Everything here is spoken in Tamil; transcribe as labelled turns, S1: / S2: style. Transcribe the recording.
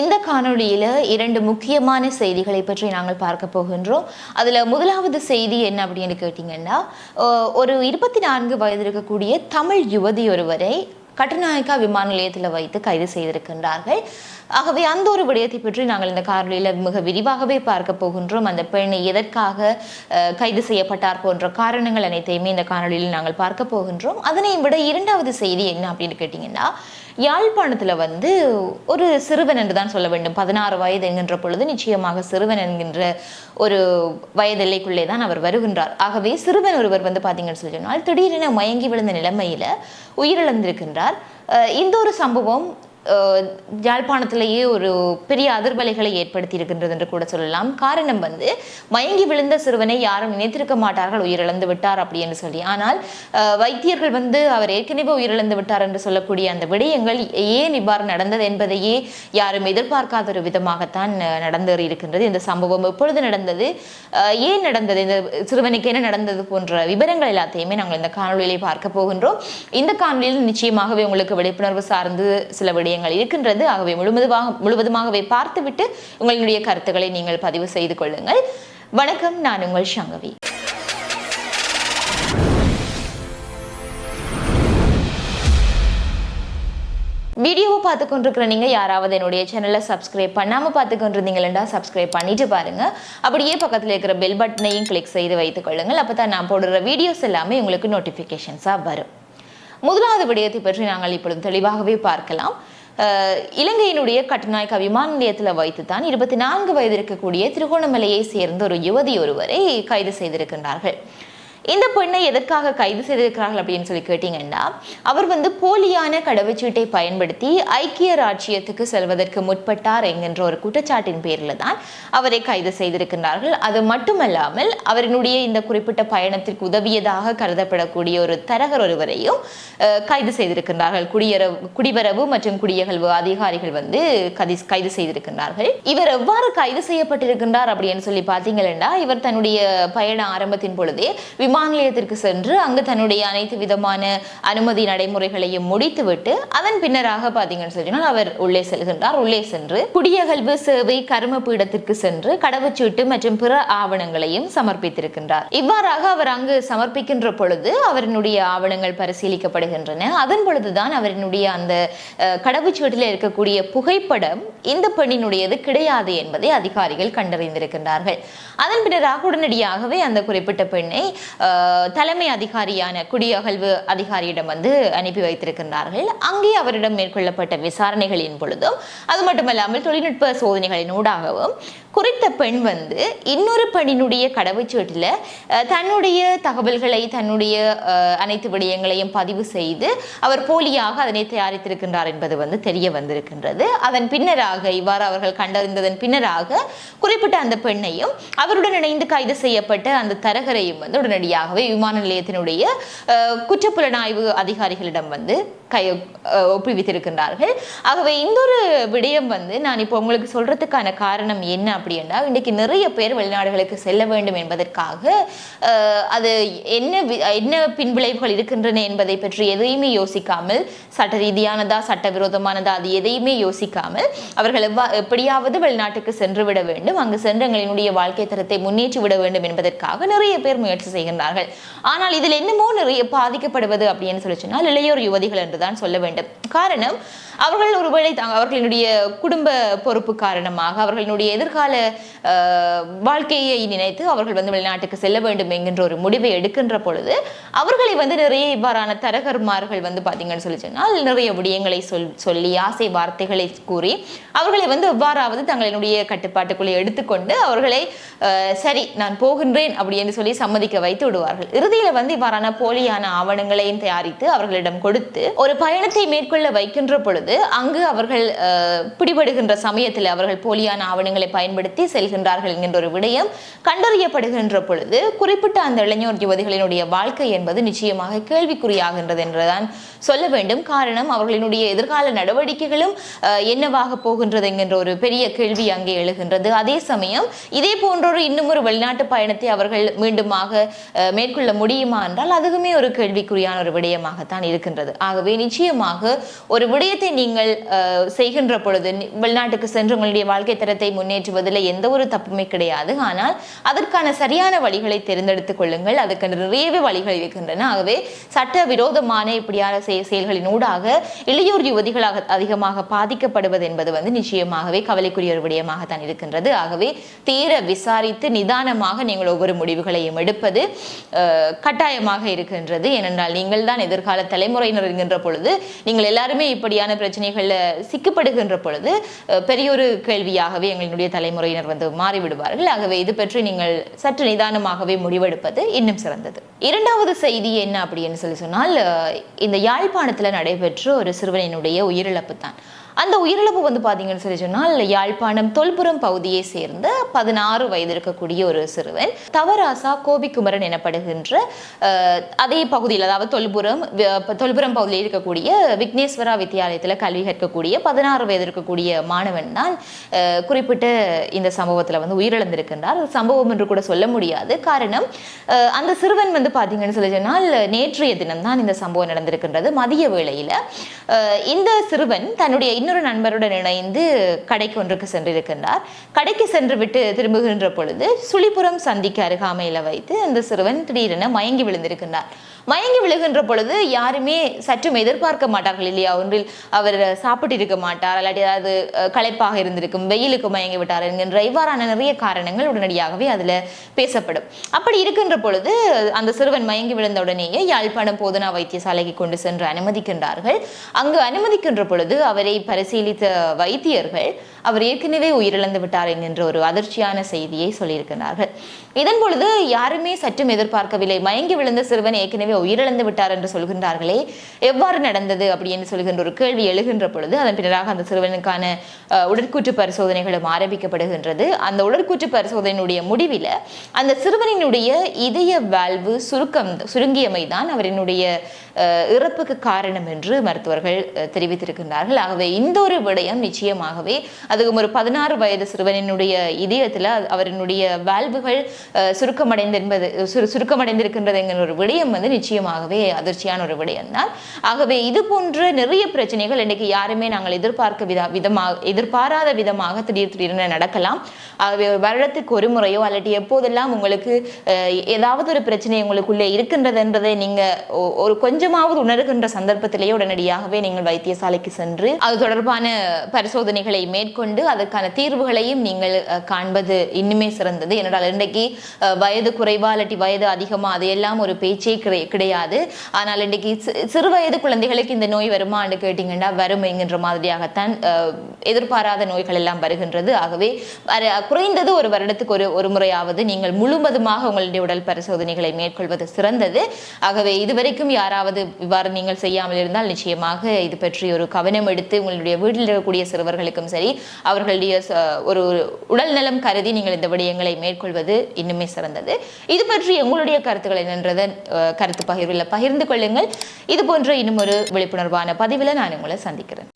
S1: இந்த காணொளியில் இரண்டு முக்கியமான செய்திகளை பற்றி நாங்கள் பார்க்க போகின்றோம். அதில் முதலாவது செய்தி என்ன அப்படின்னு கேட்டிங்கன்னா ஒரு இருபத்தி நான்கு வயது இருக்கக்கூடிய தமிழ் யுவதி ஒருவரை கட்டுநாயக்கா விமான நிலையத்தில் வைத்து கைது செய்திருக்கின்றார்கள். ஆகவே அந்த ஒரு விடயத்தை பற்றி நாங்கள் இந்த காணொலியில் மிக விரிவாகவே பார்க்க போகின்றோம். அந்த பெண் எதற்காக கைது செய்யப்பட்டார் போன்ற காரணங்கள் அனைத்தையுமே இந்த காணொலியில் நாங்கள் பார்க்க போகின்றோம். அதனை விட இரண்டாவது செய்தி என்ன அப்படின்னு கேட்டிங்கன்னா யாழ்ப்பாணத்தில் வந்து ஒரு சிறுவன் என்று தான் சொல்ல வேண்டும். பதினாறு வயது என்கின்ற பொழுது நிச்சயமாக சிறுவன் என்கின்ற ஒரு வயதெல்லைக்குள்ளே தான் அவர் வருகின்றார். ஆகவே சிறுவன் ஒருவர் வந்து பார்த்தீங்கன்னு சொல்லி சொன்னால் திடீரென மயங்கி விழுந்த நிலைமையில் உயிரிழந்திருக்கின்றார். இந்த ஒரு சம்பவம் யாழ்ப்பாணத்திலேயே ஒரு பெரிய அதிர்வலைகளை ஏற்படுத்தி இருக்கின்றது என்று கூட சொல்லலாம். காரணம் வந்து மயங்கி விழுந்த சிறுவனை யாரும் நினைத்திருக்க மாட்டார்கள் உயிரிழந்து விட்டார் அப்படி என்று சொல்லி. ஆனால் வைத்தியர்கள் வந்து அவர் ஏற்கனவே உயிரிழந்து விட்டார் என்று சொல்லக்கூடிய அந்த விடயங்கள் ஏன் இவ்வாறு நடந்தது என்பதையே யாரும் எதிர்பார்க்காத ஒரு விதமாகத்தான் நடந்து நடந்தேறி இருக்கின்றது. இந்த சம்பவம் எப்பொழுது நடந்தது? ஏன் நடந்தது? இந்த சிறுவனுக்கு என்ன நடந்தது போன்ற விவரங்கள் எல்லாத்தையுமே நாங்கள் இந்த காணொலியிலே பார்க்க போகின்றோம். இந்த காணொலியில் நிச்சயமாகவே உங்களுக்கு விழிப்புணர்வு சார்ந்து சில விடயங்கள் இருக்கின்றது. ஆகவே முழுவதுமாக முழுவதுமாகவே பார்த்துவிட்டு உங்களுடைய கருத்துக்களை நீங்கள் பதிவு செய்து கொள்ளுங்கள். வணக்கம் நான் உங்கள் சங்கவி வீடியோவை பார்த்து கொண்டிருக்கிற நீங்க யாராவது என்னுடைய சேனலை சப்ஸ்கிரைப் பண்ணாம பார்த்து கொண்டிருந்தீங்களா சப்ஸ்கிரைப் பண்ணிட்டு பாருங்க. அப்படியே பக்கத்துல இருக்கிற பெல் பட்டனையும் கிளிக் செய்து வைத்துக் கொள்ளுங்கள். அப்பதான் நான் போடுற வீடியோஸ் எல்லாமே உங்களுக்கு நோட்டிஃபிகேஷன்ஸா வரும். முதலாவது விடயத்தை பற்றி நாங்கள் இப்பொழுது தெளிவாகவே பார்க்கலாம். இலங்கையினுடைய கட்டுநாயக்க விமான நிலையத்தில் வைத்து தான் இருபத்தி நான்கு வயது இருக்கக்கூடிய திருகோணமலையை சேர்ந்த ஒரு யுவதி ஒருவரை கைது செய்திருக்கின்றார்கள். இந்த பெண்ணை எதற்காக கைது செய்திருக்கிறார்கள் அப்படின்னு சொல்லி கேட்டீங்கன்னா அவர் வந்து போலியான கடவுச்சீட்டை பயன்படுத்தி ஐக்கிய ராஜ்யத்துக்கு செல்வதற்கு முற்பட்டார் என்கின்ற ஒரு குற்றச்சாட்டின் பேரில் தான் அவரை கைது செய்திருக்கிறார்கள் அது மட்டுமல்லாமல் அவரினுடைய இந்த குறிப்பிட்ட பயணத்திற்கு உதவியதாக கருதப்படக்கூடிய ஒரு தரகர் ஒருவரையும் கைது செய்திருக்கிறார்கள் குடியரவு குடிவரவு மற்றும் குடியகழ்வு அதிகாரிகள் வந்து கதி கைது செய்திருக்கின்றார்கள். இவர் எவ்வாறு கைது செய்யப்பட்டிருக்கின்றார் அப்படின்னு சொல்லி பார்த்தீங்கன்னா இவர் தன்னுடைய பயண ஆரம்பத்தின் பொழுதே விமான நிலையத்திற்கு சென்று அங்கு தன்னுடைய அனைத்து விதமான அனுமதி நடைமுறைகளையும் முடித்துவிட்டு அதன் பின்னராக பார்த்தீங்கன்னு சொன்னால் அவர் உள்ளே செல்கின்றார். உள்ளே சென்று குடியகல்வு சேவை கரும பீடத்திற்கு சென்று கடவுச்சீட்டு மற்றும் பிற ஆவணங்களையும் சமர்ப்பித்திருக்கின்றார். இவ்வாறாக அவர் அங்கு சமர்ப்பிக்கின்ற பொழுது அவரினுடைய ஆவணங்கள் பரிசீலிக்கப்படுகின்றன. அதன் பொழுதுதான் அவரினுடைய அந்த கடவுச்சீட்டில் இருக்கக்கூடிய புகைப்படம் இந்த பெண்ணினுடையது கிடையாது என்பதை அதிகாரிகள் கண்டறிந்திருக்கின்றார்கள். அதன் பின்னராக உடனடியாகவே அந்த குறிப்பிட்ட பெண்ணை தலைமை அதிகாரியான குடியகழ்வு அதிகாரியிடம் வந்து அனுப்பி வைத்திருக்கின்றார்கள். அங்கே அவரிடம் மேற்கொள்ளப்பட்ட விசாரணைகளின் பொழுதும் அது மட்டுமல்லாமல் தொழில்நுட்ப சோதனைகளின் ஊடாகவும் குறித்த பெண் வந்து இன்னொரு பெண்ணினுடைய கடவுச்சீட்டில் தன்னுடைய தகவல்களை தன்னுடைய அனைத்து விடயங்களையும் பதிவு செய்து அவர் போலியாக அதனை தயாரித்திருக்கின்றார் என்பது வந்து தெரிய வந்திருக்கின்றது. அதன் பின்னராக இவ்வாறு அவர்கள் கண்டறிந்ததன் பின்னராக குறிப்பிட்ட அந்த பெண்ணையும் அவருடன் இணைந்து கைது செய்யப்பட்ட அந்த தரகரையும் வந்து உடனடியாகவே விமான நிலையத்தினுடைய குற்றப்புலனாய்வு அதிகாரிகளிடம் வந்து கை ஒப்புவித்திருக்கின்றார்கள். ஆகவே இந்த ஒரு விடயம் வந்து நான் இப்போ உங்களுக்கு சொல்றதுக்கான காரணம் என்ன அப்படின்னா இன்றைக்கு நிறைய பேர் வெளிநாடுகளுக்கு செல்ல வேண்டும் என்பதற்காக அது என்ன என்ன பின்விளைவுகள் இருக்கின்றன என்பதை பற்றி எதையுமே யோசிக்காமல் சட்ட ரீதியானதா சட்டவிரோதமானதா அது எதையுமே யோசிக்காமல் அவர்கள் எவ்வா எப்படியாவது வெளிநாட்டுக்கு சென்று விட வேண்டும் அங்கு சென்று எங்களினுடைய வாழ்க்கை தரத்தை முன்னேற்றி விட வேண்டும் என்பதற்காக நிறைய பேர் முயற்சி செய்கின்றார்கள். ஆனால் இதில் என்னமோ நிறைய பாதிக்கப்படுவது அப்படின்னு சொல்லி சொன்னால் இளையோர் யுவதிகள் என்றுதான் சொல்ல வேண்டும். காரணம் அவர்கள் ஒருவேளை தாங்க- அவர்களினுடைய குடும்ப பொறுப்பு காரணமாக அவர்களினுடைய எதிர்கால எதிர்கால வாழ்க்கையை நினைத்து அவர்கள் வந்து வெளிநாட்டுக்கு செல்ல வேண்டும் என்கின்ற ஒரு முடிவை எடுக்கின்ற பொழுது அவர்களை வந்து நிறைய இவ்வாறான தரகர்மார்கள் வந்து பார்த்தீங்கன்னு சொல்லி சொன்னால் நிறைய விடயங்களை சொல் சொல்லி ஆசை வார்த்தைகளை கூறி அவர்களை வந்து எவ்வாறாவது தங்களினுடைய கட்டுப்பாட்டுக்குள்ளே எடுத்துக்கொண்டு அவர்களை சரி நான் போகின்றேன் அப்படி என்று சொல்லி சம்மதிக்க வைத்து விடுவார்கள். இறுதியில் வந்து இவ்வாறான போலியான ஆவணங்களையும் தயாரித்து அவர்களிடம் கொடுத்து ஒரு பயணத்தை மேற்கொள்ள வைக்கின்ற பொழுது அங்கு அவர்கள் அஹ், பிடிபடுகின்ற சமயத்தில் அவர்கள் போலியான ஆவணங்களை பயன்படுத்தி பயன்படுத்தி செல்கின்றார்கள் என்கின்ற ஒரு விடயம் கண்டறியப்படுகின்ற பொழுது குறிப்பிட்ட அந்த இளைஞர் யுவதிகளினுடைய வாழ்க்கை என்பது நிச்சயமாக கேள்விக்குறியாகின்றது என்றுதான் சொல்ல வேண்டும். காரணம் அவர்களினுடைய எதிர்கால நடவடிக்கைகளும் என்னவாக போகின்றது என்கின்ற ஒரு பெரிய கேள்வி அங்கே எழுகின்றது. அதே சமயம் இதே போன்றொரு இன்னும் ஒரு வெளிநாட்டு பயணத்தை அவர்கள் மீண்டுமாக மேற்கொள்ள முடியுமா என்றால் அதுவுமே ஒரு கேள்விக்குறியான ஒரு விடயமாகத்தான் இருக்கின்றது. ஆகவே நிச்சயமாக ஒரு விடயத்தை நீங்கள் செய்கின்ற பொழுது வெளிநாட்டுக்கு சென்று உங்களுடைய வாழ்க்கை தரத்தை அதில் எந்த ஒரு தப்புமே கிடையாது. ஆனால் அதற்கான சரியான வழிகளை தேர்ந்தெடுத்துக் கொள்ளுங்கள். அதுக்கு நிறையவே வழிகள் இருக்கின்றன. ஆகவே சட்ட விரோதமான இப்படியான செயல்களின் ஊடாக இளையோர் யுவதிகளாக அதிகமாக பாதிக்கப்படுவது என்பது வந்து நிச்சயமாகவே கவலைக்குரிய ஒரு விடயமாகத்தான் இருக்கின்றது. ஆகவே தீர விசாரித்து நிதானமாக நீங்கள் ஒவ்வொரு முடிவுகளையும் எடுப்பது கட்டாயமாக இருக்கின்றது. ஏனென்றால் நீங்கள் தான் எதிர்கால தலைமுறையினர் என்கின்ற பொழுது நீங்கள் எல்லாருமே இப்படியான பிரச்சனைகளில் சிக்கப்படுகின்ற பொழுது பெரிய ஒரு கேள்வியாகவே எங்களுடைய தலைமுறை தலைமுறையினர் வந்து மாறிவிடுவார்கள். ஆகவே இது பற்றி நீங்கள் சற்று நிதானமாகவே முடிவெடுப்பது இன்னும் சிறந்தது. இரண்டாவது செய்தி என்ன அப்படின்னு சொல்லி சொன்னால் இந்த யாழ்ப்பாணத்தில் நடைபெற்ற ஒரு சிறுவனினுடைய உயிரிழப்பு தான் அந்த உயிரிழப்பு வந்து பார்த்தீங்கன்னு சொல்லி சொன்னால் யாழ்ப்பாணம் தொல்புரம் பகுதியை சேர்ந்த பதினாறு வயது இருக்கக்கூடிய ஒரு சிறுவன் தவராசா கோபிக்குமரன் எனப்படுகின்ற அதே பகுதியில் அதாவது தொல்புரம் தொல்புரம் பகுதியில் இருக்கக்கூடிய விக்னேஸ்வரா வித்தியாலயத்தில் கல்வி கற்கக்கூடிய பதினாறு வயது இருக்கக்கூடிய மாணவன் தான் குறிப்பிட்ட இந்த சம்பவத்தில் வந்து உயிரிழந்திருக்கின்றார். அது சம்பவம் என்று கூட சொல்ல முடியாது. காரணம் அந்த சிறுவன் வந்து பார்த்தீங்கன்னு சொல்லி சொன்னால் நேற்றைய தினம்தான் இந்த சம்பவம் நடந்திருக்கின்றது. மதிய வேளையில் இந்த சிறுவன் தன்னுடைய இன்னொரு நண்பருடன் இணைந்து கடைக்கு ஒன்றுக்கு சென்றிருக்கின்றார். கடைக்கு சென்று விட்டு திரும்புகின்ற பொழுது சுழிபுரம் சந்திக்கு அருகாமையில் வைத்து அந்த சிறுவன் திடீரென மயங்கி விழுந்திருக்கின்றார். மயங்கி விழுகின்ற பொழுது யாருமே சற்றும் எதிர்பார்க்க மாட்டார்கள் இல்லையா? ஒன்றில் அவர் சாப்பிட்டு இருக்க மாட்டார் இல்லாட்டி ஏதாவது களைப்பாக இருந்திருக்கும் வெயிலுக்கு மயங்கி விட்டார் என்கின்ற இவ்வாறான நிறைய காரணங்கள் உடனடியாகவே அதில் பேசப்படும். அப்படி இருக்கின்ற பொழுது அந்த சிறுவன் மயங்கி விழுந்த உடனேயே யாழ்ப்பாணம் போதனா வைத்தியசாலைக்கு கொண்டு சென்று அனுமதிக்கின்றார்கள். அங்கு அனுமதிக்கின்ற பொழுது அவரை பரிசீலித்த வைத்தியர்கள் அவர் ஏற்கனவே உயிரிழந்து விட்டார் என்கின்ற ஒரு அதிர்ச்சியான செய்தியை சொல்லியிருக்கிறார்கள் இதன் பொழுது யாருமே சற்றும் எதிர்பார்க்கவில்லை. மயங்கி விழுந்த சிறுவன் ஏற்கனவே உயிரிழந்து விட்டார் என்று சொல்கின்றார்களே. எவ்வாறு நடந்தது அப்படின்னு சொல்கின்ற ஒரு கேள்வி எழுகின்ற பொழுது அதன் பின்னராக அந்த சிறுவனுக்கான உடற்கூற்று பரிசோதனைகளும் ஆரம்பிக்கப்படுகின்றது. அந்த உடற்கூற்று பரிசோதனையினுடைய முடிவில் அந்த சிறுவனினுடைய இதய வால்வு சுருக்கம் சுருங்கியமை தான் அவரினுடைய இறப்புக்கு காரணம் என்று மருத்துவர்கள் தெரிவித்திருக்கின்றார்கள். ஆகவே இந்த ஒரு விடயம் நிச்சயமாகவே அதுவும் ஒரு பதினாறு வயது சிறுவனினுடைய இதயத்தில் அவரினுடைய வால்வுகள் அஹ், சுருக்கமடைந்து என்பது சுருக்கமடைந்திருக்கின்றது என்கிற ஒரு விடயம் வந்து நிச்சயமாகவே அதிர்ச்சியான ஒரு விடயம் தான் ஆகவே இது போன்ற நிறைய பிரச்சனைகள் இன்றைக்கு யாருமே நாங்கள் எதிர்பார்க்க வித விதமாக எதிர்பாராத விதமாக திடீர் திடீரென நடக்கலாம். ஆகவே ஒரு வருடத்துக்கு ஒரு முறையோ அல்லது எப்போதெல்லாம் உங்களுக்கு ஏதாவது ஒரு பிரச்சனை உங்களுக்குள்ளே இருக்கின்றதுன்றதை நீங்க ஒ- ஒரு கொஞ்சமாவது உணர்கின்ற சந்தர்ப்பத்திலேயே உடனடியாகவே நீங்கள் வைத்தியசாலைக்கு சென்று அது தொடர்பான பரிசோதனைகளை மேற்கொண்டு அதற்கான தீர்வுகளையும் நீங்கள் காண்பது இன்னுமே சிறந்தது. ஏனென்றால் இன்றைக்கு அஹ், வயது குறைவா இல்லாட்டி வயது அதிகமா அதையெல்லாம் ஒரு பேச்சே கிடை- கிடையாது. ஆனால் இன்றைக்கு சிறு வயது குழந்தைகளுக்கு இந்த நோய் வருமான்னு கேட்டீங்கன்னா வரும் என்கின்ற மாதிரியாகத்தான் எதிர்பாராத நோய்கள் எல்லாம் வருகின்றது. ஆகவே குறைந்தது ஒரு வருடத்துக்கு ஒரு ஒரு முறையாவது நீங்கள் முழுவதுமாக உங்களுடைய உடல் பரிசோதனைகளை மேற்கொள்வது சிறந்தது. ஆகவே இதுவரைக்கும் யாராவது இவ்வாறு நீங்கள் செய்யாமல் இருந்தால் நிச்சயமாக இது பற்றி ஒரு கவனம் எடுத்து உங்களுடைய வீட்டில் இருக்கக்கூடிய சிறுவர்களுக்கும் சரி அவர்களுடைய ஒரு உடல் நலம் கருதி நீங்கள் இந்த விடயங்களை மேற்கொள்வது இன்னுமே சிறந்தது. இது பற்றி உங்களுடைய கருத்துக்கள் என்னன்றதை கருத்து பகிர்வில் பகிர்ந்து கொள்ளுங்கள். இது போன்ற இன்னும் ஒரு விழிப்புணர்வான பதிவில் நான் உங்களை சந்திக்கிறேன்.